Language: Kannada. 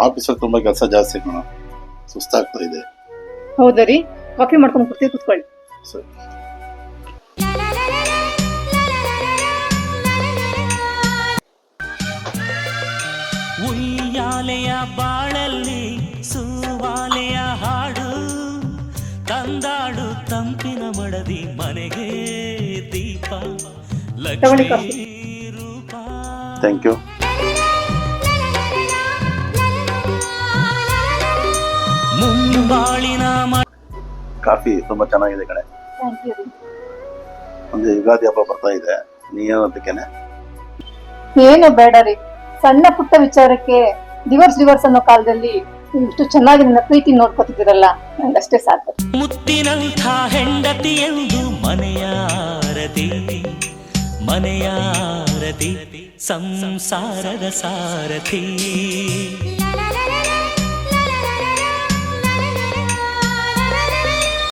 ಆಫೀಸಲ್ಲಿ ತುಂಬಾ ಕೆಲಸ ಜಾಸ್ತಿ ಕಣ. ಸುಸ್ತಾಗ್ತಾ ಇದೆ. ಹೌದಾ ರೀ? ಕಾಫಿ ಮಾಡ್ಕೊಂಡು ಕುರ್ತಿ ಕುತ್ಕೊಳ್ಳಿ. ಸರಿ. ಉಯ್ಯಾಲೆಯ ಬಾಳಲ್ಲಿ ಸುವಾಲೆಯ ಹಾಡು ತಂದಾಡು ತಂಪಿನ ಮಡದಿ ಮನೆಗೆ ದೀಪ ಲಕ್ಷ್ಮಿ. ರೂಪ. ಥ್ಯಾಂಕ್ ಯು ಕಾಫಿ ತುಂಬಾ ಚೆನ್ನಾಗಿದೆ ಕಣೆ. ಥ್ಯಾಂಕ್ ಯು ರೀ ಒಂದು ಯುಗಾದಿ ಹಬ್ಬ ಬರ್ತಾ ಇದೆ. ನೀನೋದಕ್ಕೇನೆ ಏನು ಬೇಡ ರೀ. ಸಣ್ಣ ಪುಟ್ಟ ವಿಚಾರಕ್ಕೆ ಡಿವರ್ಸ್ ಡಿವರ್ಸ್ ಅನ್ನೋ ಕಾಲದಲ್ಲಿ ಇಷ್ಟು ಚೆನ್ನಾಗಿ ನನ್ನ ಪ್ರೀತಿ ನೋಡ್ಕೊತಿದ್ದೀರಲ್ಲ ನಂಗಷ್ಟೇ ಸಾಕು. ಮುತ್ತಿನಂಥ ಹೆಂಡತಿ ಎಂದು ಮನೆಯಾರತಿ ಮನೆಯಾರತಿ ಸಂಸಾರದ ಸಾರಥಿ.